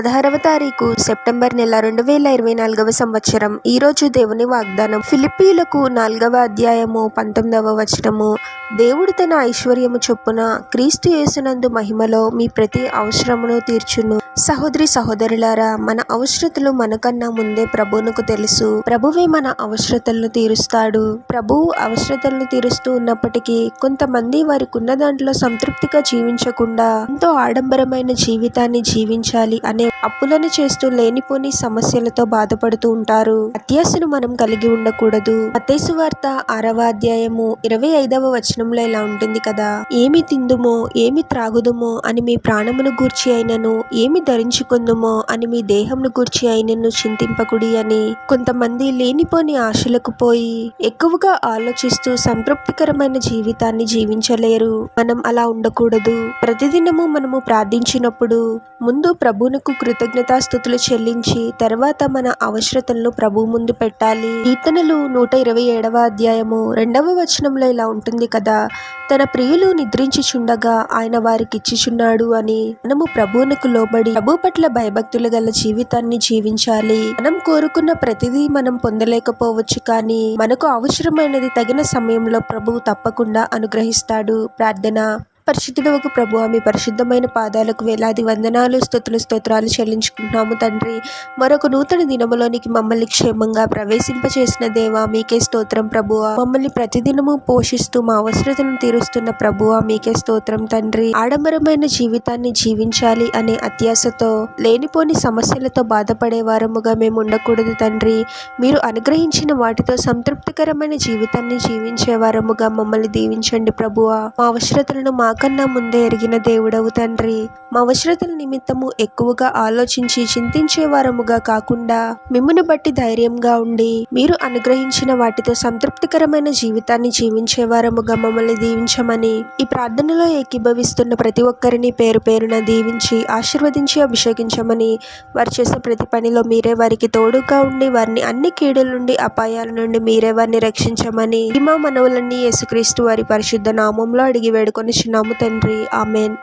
పదహారవ తారీఖు సెప్టెంబర్ నెల రెండు వేల ఇరవై నాలుగవ సంవత్సరం. ఈరోజు దేవుని వాగ్దానం. ఫిలిపీలకు నాలుగవ అధ్యాయము పంతొమ్మిదవ వచనము. దేవుడు తన ఐశ్వర్యము చొప్పున క్రీస్తు యేసునందు మహిమలో మీ ప్రతి అవసరమును తీర్చును. సహోదరి సహోదరులారా మన అవసరతలు మనకన్నా ముందే ప్రభువునకు తెలుసు. ప్రభువే మన అవసరతలను తీరుస్తాడు. ప్రభువు అవసరతలను తీరుస్తూ ఉన్నప్పటికీ కొంతమంది వారికి ఉన్న దాంట్లో సంతృప్తిగా జీవించకుండా ఎంతో ఆడంబరమైన జీవితాన్ని జీవించాలి అనే అప్పులను చేస్తూ లేనిపోని సమస్యలతో బాధపడుతూ ఉంటారు. అత్యాశను మనం కలిగి ఉండకూడదు. మత్తయి వార్త ఆరవ అధ్యాయము ఇరవై ఐదవ వచనంలో ఇలా ఉంటుంది కదా ఏమి తిందుమో ఏమి త్రాగుదుమో అని మీ ప్రాణమును గూర్చి అయినను ఏమి ధరించుకుందుమో అని మీ దేహంను గూర్చి ఆయనను చింతింపకుడి అని కొంతమంది లేనిపోని ఆశలకు పోయి ఎక్కువగా ఆలోచిస్తూ సంతృప్తికరమైన జీవితాన్ని జీవించలేరు. మనం అలా ఉండకూడదు. ప్రతిదినము మనము ప్రార్థించినప్పుడు ముందు ప్రభువునకు కృతజ్ఞతాస్థుతులు చెల్లించి తర్వాత మన అవసరతలను ప్రభు ముందు పెట్టాలి. కీర్తనలు నూట ఇరవై ఏడవ అధ్యాయము రెండవ వచనంలో ఇలా ఉంటుంది కదా తన ప్రియులు నిద్రించుచుండగా ఆయన వారికి ఇచ్చిచున్నాడు అని మనము ప్రభువునకు లోబడి ప్రభు పట్ల భయభక్తులు గల జీవితాన్ని జీవించాలి. మనం కోరుకున్న ప్రతిదీ మనం పొందలేకపోవచ్చు కానీ మనకు అవసరమైనది తగిన సమయంలో ప్రభువు తప్పకుండా అనుగ్రహిస్తాడు. ప్రార్థన. పరిశుద్ధుడు ఒక ప్రభు. మీ పరిశుద్ధమైన పాదాలకు వేలాది వందనాలు స్థుతులు స్తోత్రాలు చెల్లించుకుంటున్నాము తండ్రి. మరొక నూతన దినములోనికి మమ్మల్ని క్షేమంగా ప్రవేశింపచేసిన దేవా మీకే స్తోత్రం ప్రభువ మమ్మల్ని ప్రతిదినము పోషిస్తూ మా అవసరతను తీరుస్తున్న ప్రభువ మీకే స్తోత్రం తండ్రి. ఆడంబరమైన జీవితాన్ని జీవించాలి అనే అత్యాశతో లేనిపోని సమస్యలతో బాధపడే వారముగా మేము ఉండకూడదు తండ్రి. మీరు అనుగ్రహించిన వాటితో సంతృప్తికరమైన జీవితాన్ని జీవించే వారముగా మమ్మల్ని దీవించండి ప్రభువ మా అవసరతలను మాకన్నా ముందే ఎరిగిన దేవుడవు తండ్రి. మా అవసరతల నిమిత్తము ఎక్కువగా ఆలోచించి చింతించే వారముగా కాకుండా మిమ్మను బట్టి ధైర్యంగా ఉండి మీరు అనుగ్రహించిన వాటితో సంతృప్తికరమైన జీవితాన్ని జీవించే వారముగా మమ్మల్ని దీవించమని ఈ ప్రార్థనలో ఏకీభవిస్తున్న ప్రతి ఒక్కరిని పేరు పేరున దీవించి ఆశీర్వదించి అభిషేకించమని వారు చేసే ప్రతి పనిలో మీరే వారికి తోడుగా ఉండి వారిని అన్ని కీడుల నుండి అపాయాల నుండి మీరే వారిని రక్షించమని మా మనవులన్నీ యేసుక్రీస్తు వారి పరిశుద్ధ నామంలో అడిగి వేడుకొని చిన్నాము తండ్రి. ఆమెన్.